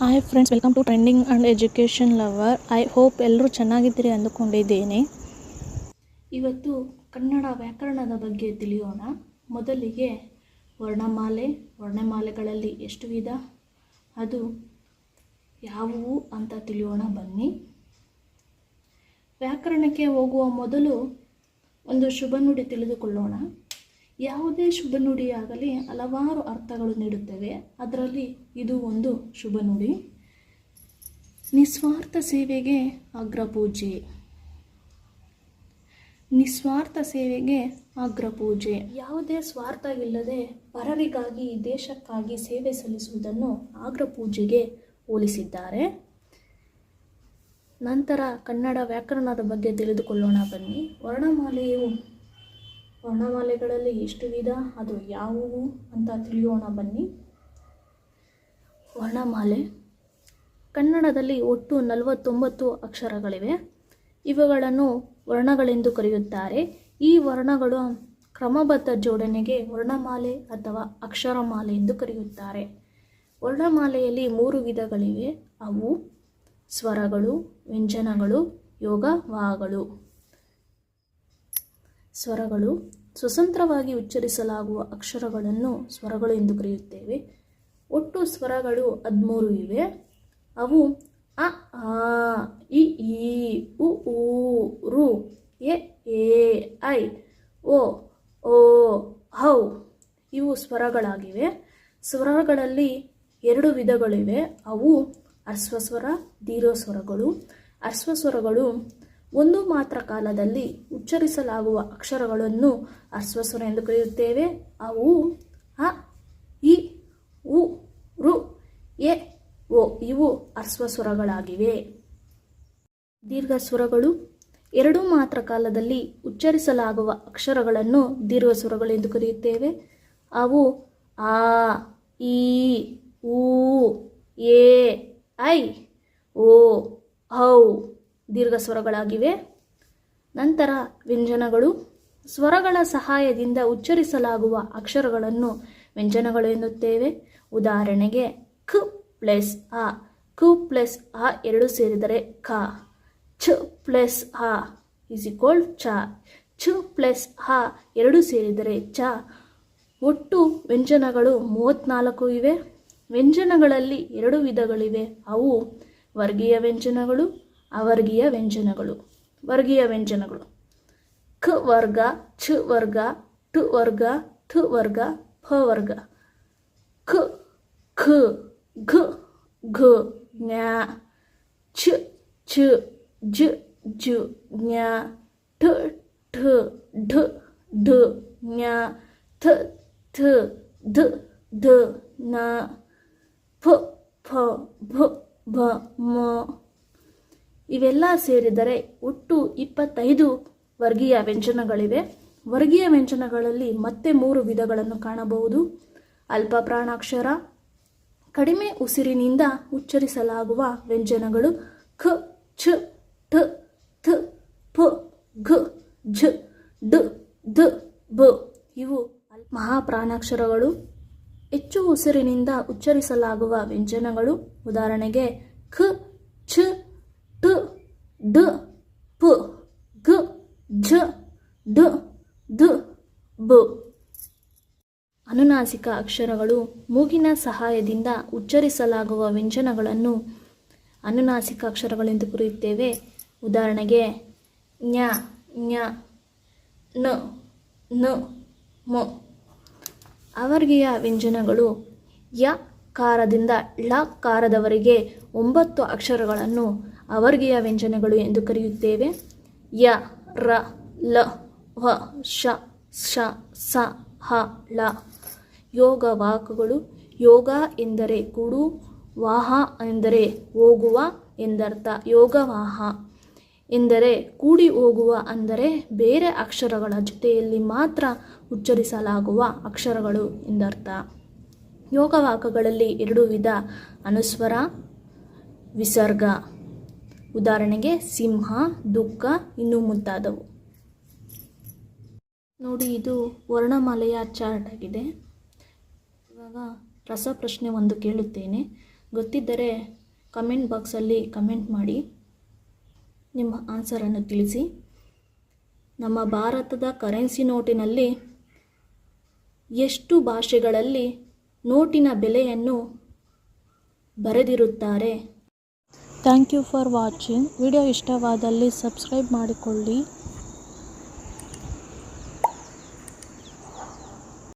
Hi friends welcome to trending and education lover I hope ಎಲ್ಲರೂ ಚೆನ್ನಾಗಿದ್ದೀರಿ ಅಂದುಕೊಂಡಿದ್ದೇನೆ. ಇವತ್ತು ಕನ್ನಡ ವ್ಯಾಕರಣದ ಬಗ್ಗೆ ತಿಳಿಯೋಣ. ಮೊದಲಿಗೆ ವರ್ಣಮಾಲೆ, ವರ್ಣಮಾಲೆಗಳಲ್ಲಿ ಎಷ್ಟು ವಿಧ? ಅದು ಯಾವುವು ಅಂತ ತಿಳಿಯೋಣ, ಬನ್ನಿ. ವ್ಯಾಕರಣಕ್ಕೆ ಹೋಗುವ ಮೊದಲು ಒಂದು ಶುಭ ನುಡಿ ತಿಳಿದುಕೊಳ್ಳೋಣ. ಯಾವುದೇ ಶುಭ ನುಡಿಯಾಗಲಿ ಹಲವಾರು ಅರ್ಥಗಳು ನೀಡುತ್ತವೆ. ಅದರಲ್ಲಿ ಇದು ಒಂದು ಶುಭ ನುಡಿ. ನಿಸ್ವಾರ್ಥ ಸೇವೆಗೆ ಅಗ್ರಪೂಜೆ. ನಿಸ್ವಾರ್ಥ ಸೇವೆಗೆ ಅಗ್ರಪೂಜೆ. ಯಾವುದೇ ಸ್ವಾರ್ಥವಿಲ್ಲದೆ ಪರರಿಗಾಗಿ, ದೇಶಕ್ಕಾಗಿ ಸೇವೆ ಸಲ್ಲಿಸುವುದನ್ನು ಅಗ್ರಪೂಜೆಗೆ ಹೋಲಿಸಿದ್ದಾರೆ. ನಂತರ ಕನ್ನಡ ವ್ಯಾಕರಣದ ಬಗ್ಗೆ ತಿಳಿದುಕೊಳ್ಳೋಣ ಬನ್ನಿ. ವರ್ಣಮಾಲೆಯು ವರ್ಣಮಾಲೆಗಳಲ್ಲಿ ಎಷ್ಟು ವಿಧ? ಅದು ಯಾವುವು ಅಂತ ತಿಳಿಯೋಣ ಬನ್ನಿ. ವರ್ಣಮಾಲೆ. ಕನ್ನಡದಲ್ಲಿ ಒಟ್ಟು ನಲವತ್ತೊಂಬತ್ತು ಅಕ್ಷರಗಳಿವೆ. ಇವುಗಳನ್ನು ವರ್ಣಗಳೆಂದು ಕರೆಯುತ್ತಾರೆ. ಈ ವರ್ಣಗಳು ಕ್ರಮಬದ್ಧ ಜೋಡಣೆಗೆ ವರ್ಣಮಾಲೆ ಅಥವಾ ಅಕ್ಷರಮಾಲೆ ಎಂದು ಕರೆಯುತ್ತಾರೆ. ವರ್ಣಮಾಲೆಯಲ್ಲಿ ಮೂರು ವಿಧಗಳಿವೆ. ಅವು ಸ್ವರಗಳು, ವ್ಯಂಜನಗಳು ಯೋಗವಾಹಗಳು ಸ್ವರಗಳು ಸ್ವತಂತ್ರವಾಗಿ ಉಚ್ಚರಿಸಲಾಗುವ ಅಕ್ಷರಗಳನ್ನು ಸ್ವರಗಳು ಎಂದು ಕರೆಯುತ್ತೇವೆ. ಒಟ್ಟು ಸ್ವರಗಳು ಹದಿಮೂರು ಇವೆ. ಅವು ಅ, ಆ, ಇ, ಈ, ಉ ಊ ರು, ಎ ಎ, ಐ ಓ ಓ, ಹೌ ಇವು ಸ್ವರಗಳಾಗಿವೆ. ಸ್ವರಗಳಲ್ಲಿ ಎರಡು ವಿಧಗಳಿವೆ. ಅವು ಅಶ್ವಸ್ವರ ದೀರ್ಘಸ್ವರಗಳು ಅಶ್ವಸ್ವರಗಳು ಒಂದು ಮಾತ್ರ ಕಾಲದಲ್ಲಿ ಉಚ್ಚರಿಸಲಾಗುವ ಅಕ್ಷರಗಳನ್ನು ಅಶ್ವಸ್ವರ ಎಂದು ಕರೆಯುತ್ತೇವೆ. ಅವು ಅ ಇ, ಉ, ರು, ಎ ಓ ಇವು ಅರ್ಸ್ವಸ್ವರಗಳಾಗಿವೆ ದೀರ್ಘ ಸ್ವರಗಳು. ಎರಡು ಮಾತ್ರ ಕಾಲದಲ್ಲಿ ಉಚ್ಚರಿಸಲಾಗುವ ಅಕ್ಷರಗಳನ್ನು ದೀರ್ಘಸ್ವರಗಳು ಎಂದು ಕರೆಯುತ್ತೇವೆ. ಅವು ಆ, ಇ ಊ ಎ, ಐ, ಓ ಹೌ ದೀರ್ಘ ಸ್ವರಗಳಾಗಿವೆ ನಂತರ ವ್ಯಂಜನಗಳು. ಸ್ವರಗಳ ಸಹಾಯದಿಂದ ಉಚ್ಚರಿಸಲಾಗುವ ಅಕ್ಷರಗಳನ್ನು ವ್ಯಂಜನಗಳು ಎನ್ನುತ್ತೇವೆ. ಉದಾಹರಣೆಗೆ ಖ ಪ್ಲಸ್ ಆ ಕು ಪ್ಲಸ್ ಆ ಎರಡು ಸೇರಿದರೆ ಖ. ಛ ಪ್ಲಸ್ ಇಸ್ ಇಕ್ವಲ್ ಚ. ಛ ಪ್ಲಸ್ ಆ ಎರಡು ಸೇರಿದರೆ ಚ. ಒಟ್ಟು ವ್ಯಂಜನಗಳು ಮೂವತ್ತ್ನಾಲ್ಕು ಇವೆ. ವ್ಯಂಜನಗಳಲ್ಲಿ ಎರಡು ವಿಧಗಳಿವೆ. ಅವು ವರ್ಗೀಯ ವ್ಯಂಜನಗಳು ಅವರ್ಗೀಯ ವ್ಯಂಜನಗಳು ವರ್ಗೀಯ ವ್ಯಂಜನಗಳು ಖ ವರ್ಗ ಛ ವರ್ಗ ಟ ವರ್ಗ ಥ ವರ್ಗ ಫ ವರ್ಗ ಖ ಖ ಘ ಘ ಜ್ಞ ಛ ಛ ಜ ಜ ಜ್ಞ ಠ ಠ ಢ ಢ ಜ್ಞ ಥ ಥ ಧ ಧ ನ ಫ ಫ ಭ ಭ ಮ ಇವೆಲ್ಲ ಸೇರಿದರೆ ಒಟ್ಟು ಇಪ್ಪತ್ತೈದು ವರ್ಗೀಯ ವ್ಯಂಜನಗಳಿವೆ. ವರ್ಗೀಯ ವ್ಯಂಜನಗಳಲ್ಲಿ ಮತ್ತೆ ಮೂರು ವಿಧಗಳನ್ನು ಕಾಣಬಹುದು. ಅಲ್ಪ ಪ್ರಾಣಾಕ್ಷರ, ಕಡಿಮೆ ಉಸಿರಿನಿಂದ ಉಚ್ಚರಿಸಲಾಗುವ ವ್ಯಂಜನಗಳು ಖ, ಛ, ಠ, ಥ, ಪ, ಘ, ಝ, ಡ ದ ಬ ಇವು ಮಹಾಪ್ರಾಣಾಕ್ಷರಗಳು. ಹೆಚ್ಚು ಉಸಿರಿನಿಂದ ಉಚ್ಚರಿಸಲಾಗುವ ವ್ಯಂಜನಗಳು. ಉದಾಹರಣೆಗೆ ಖ, ಛ ಡ ಪ, ಗ, ಝ, ಡ, ದ, ಬ. ಅನುನಾಸಿಕ ಅಕ್ಷರಗಳು ಮೂಗಿನ ಸಹಾಯದಿಂದ ಉಚ್ಚರಿಸಲಾಗುವ ವ್ಯಂಜನಗಳನ್ನು ಅನುನಾಸಿಕ ಅಕ್ಷರಗಳೆಂದು ಕರೆಯುತ್ತೇವೆ. ಉದಾಹರಣೆಗೆ ಞ ಞ ನ ನ, ಮ. ಅವರ್ಗೀಯ ವ್ಯಂಜನಗಳು ಯ ಕಾರದಿಂದ ಳ ಕಾರದವರೆಗೆ ಒಂಬತ್ತು ಅಕ್ಷರಗಳನ್ನು ಅವರ್ಗೀಯ ವ್ಯಂಜನಗಳು ಎಂದು ಕರೆಯುತ್ತೇವೆ? ಯ, ರ, ಲ ವ ಶ ಶ ಸ, ಹ, ಳ. ಯೋಗ ವಾಕುಗಳು, ಯೋಗ ಎಂದರೆ ಕೂಡು, ವಾಹ ಎಂದರೆ ಹೋಗುವ ಎಂದರ್ಥ. ಯೋಗವಾಹ ಎಂದರೆ ಕೂಡಿ ಹೋಗುವ ಅಂದರೆ ಬೇರೆ ಅಕ್ಷರಗಳ ಜೊತೆಯಲ್ಲಿ ಮಾತ್ರ ಉಚ್ಚರಿಸಲಾಗುವ ಅಕ್ಷರಗಳು ಎಂದರ್ಥ. ಯೋಗವಾಕಗಳಲ್ಲಿ ಎರಡು ವಿಧ, ಅನುಸ್ವರ, ವಿಸರ್ಗ. ಉದಾಹರಣೆಗೆ ಸಿಂಹ, ದುಃಖ ಇನ್ನೂ ಮುಂತಾದವು. ನೋಡಿ, ಇದು ವರ್ಣಮಾಲೆಯ ಚಾರ್ಟ್ ಆಗಿದೆ. ಇವಾಗ ರಸಪ್ರಶ್ನೆ ಒಂದು ಕೇಳುತ್ತೇನೆ. ಗೊತ್ತಿದ್ದರೆ ಕಮೆಂಟ್ ಬಾಕ್ಸಲ್ಲಿ ಕಮೆಂಟ್ ಮಾಡಿ. ನಿಮ್ಮ ಆನ್ಸರನ್ನು ತಿಳಿಸಿ. ನಮ್ಮ ಭಾರತದ ಕರೆನ್ಸಿ ನೋಟಿನಲ್ಲಿ ಎಷ್ಟು ಭಾಷೆಗಳಲ್ಲಿ ನೋಟಿನ ಬೆಲೆಯನ್ನು ಬರೆದಿರುತ್ತಾರೆ? Thank you for watching. Video ಇಷ್ಟವಾದಲ್ಲಿ ಸಬ್ಸ್ಕ್ರೈಬ್ ಮಾಡಿಕೊಳ್ಳಿ.